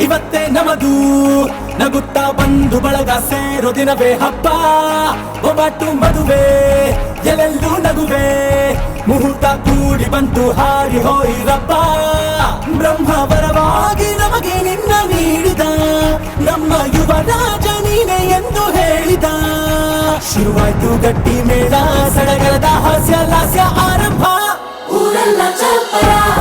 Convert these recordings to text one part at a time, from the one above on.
ಇವತ್ತೇ ನಮದು ನಗುತ್ತ ಬಂಧು ಬಳಗ ಸೇರೋ ದಿನವೇ ಹಬ್ಬ. ಒಬ್ಬಟ್ಟು ಮದುವೆ, ಎಲ್ಲೆಲ್ಲೂ ನಗುವೆ. ಮುಹೂರ್ತ ಕೂಡಿ ಬಂತು ಹಾರಿ ಹೋಯಿರಪ್ಪ. ಬ್ರಹ್ಮ ವರವಾಗಿ ನಮಗೆ ನಿನ್ನ ನೀಡಿದ. ನಮ್ಮ ಯುವರಾಜ ನೀನೆ ಎಂದು ಹೇಳಿದ. ಶುರುವಾಯ್ತು ಗಟ್ಟಿ ಮೇಳ, ಸಡಗರದ ಹಾಸ್ಯ ಲಾಸ್ಯ ಆರಂಭ. ಊರೆಲ್ಲ ಚಪ್ಪರ.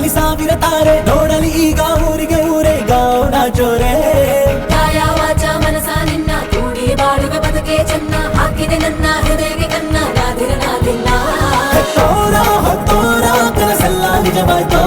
ಕಣ್ಣಲ್ಲಿ ಸಾವಿರ ತಾರೆ ನೋಡಲಿ ಈಗ ಊರಿಗೆ ಊರೇ ಗೌಡ ಜೋರೆ. ಕಾಯ ವಾಚ ಮನಸ ನಿನ್ನ ಕೂಡಿ ಬಾಳುವೆ ಬದುಕೆ ಚೆನ್ನ ಹಾಕಿದೆ ನನ್ನ ಹೃದಯಕ್ಕೆ ಕನ್ನ ನಾದಿರನಾದಿಲ್ಲ ಹೊತ್ತೋರ ಹೊತ್ತೋರ ಕನಸೆಲ್ಲ ನಿಜವಾಯ್ತೋ.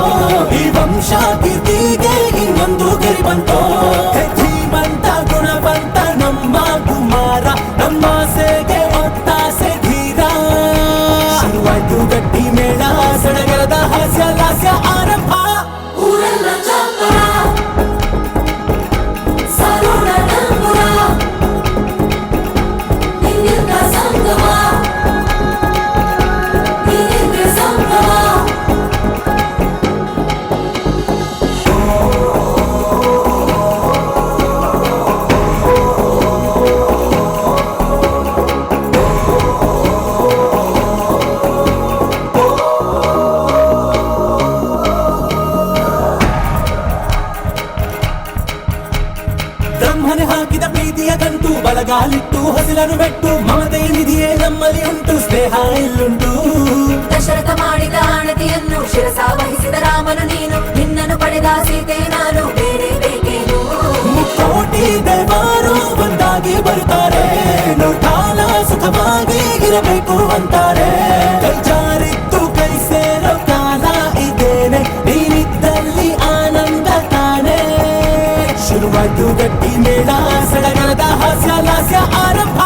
ಬ್ರಹ್ಮನೆ ಹಾಕಿದ ಪ್ರೀತಿಯ ಕಂತು ಬಲಗಾಲಿಟ್ಟು ಹಸಿರನು ಬೆಟ್ಟು ಮಮತೆಯ ನಿಧಿಯೇ ನಮ್ಮಲ್ಲಿ ಉಂಟು ಸ್ನೇಹ ಎಲ್ಲುಂಟು ದಶರಥ ಮಾಡಿದ ಆಣತಿಯನ್ನು ಶಿರಸ ವಹಿಸಿದ ರಾಮನು ನೀನು. ನಿನ್ನನ್ನು ಪಡೆದ ಸೀತೆ ನಾನು ಬೇರೆ ಬೇಕೇನು? ಕೋಟಿ ದೇವರು ಒಂದಾಗಿ ಬರುತ್ತಾರೆ ಕಾಲ ಸುಖವಾಗಿ ಇರಬೇಕು ಅಂತಾರೆ ਗੱਡੀ ਮੇਲਾ ਸੜਕਾਂ ਦਾ ਹਾਸਿਆ ਲਾਸਿਆ ਆਰੰਭ